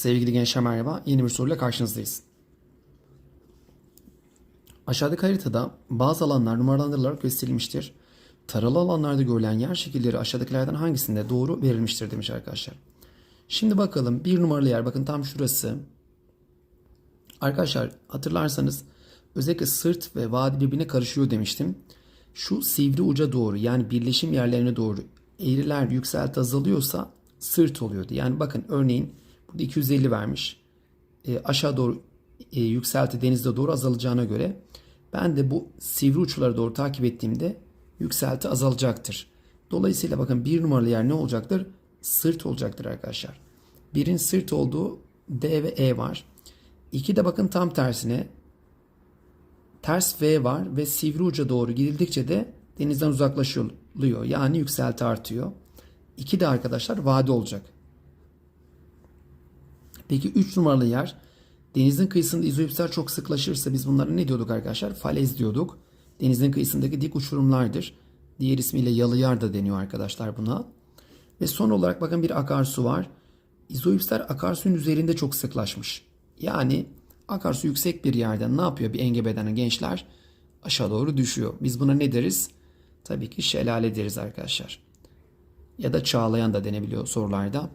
Sevgili gençler merhaba. Yeni bir soruyla karşınızdayız. Aşağıdaki haritada bazı alanlar numaralandırılarak gösterilmiştir. Taralı alanlarda görülen yer şekilleri aşağıdakilerden hangisinde doğru verilmiştir demiş arkadaşlar. Şimdi bakalım bir numaralı yer bakın tam şurası. Arkadaşlar hatırlarsanız özellikle sırt ve vadi birbirine karışıyor demiştim. Şu sivri uca doğru yani birleşim yerlerine doğru eğriler yükselti azalıyorsa sırt oluyordu. Yani bakın örneğin burada 250 vermiş. E, aşağı doğru e, yükselti denizde doğru azalacağına göre ben de bu sivri uçlara doğru takip ettiğimde yükselti azalacaktır. Dolayısıyla bakın bir numaralı yer ne olacaktır? Sırt olacaktır arkadaşlar. Birin sırt olduğu D ve E var. İki de bakın tam tersine ters V var ve sivri uca doğru gidildikçe de denizden uzaklaşılıyor. Yani yükselti artıyor. İki de arkadaşlar vade olacak. Peki 3 numaralı yer denizin kıyısında izoipsler çok sıklaşırsa biz bunlara ne diyorduk arkadaşlar? Falez diyorduk. Denizin kıyısındaki dik uçurumlardır. Diğer ismiyle yalıyer da deniyor arkadaşlar buna. Ve son olarak bakın bir akarsu var. İzoipsler akarsuyun üzerinde çok sıklaşmış. Yani akarsu yüksek bir yerden ne yapıyor bir engebeden gençler? Aşağı doğru düşüyor. Biz buna ne deriz? Tabii ki şelale deriz arkadaşlar. Ya da çağlayan da denebiliyor sorularda.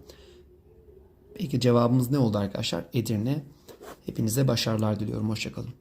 Peki cevabımız ne oldu arkadaşlar? Edirne. Hepinize başarılar diliyorum. Hoşçakalın.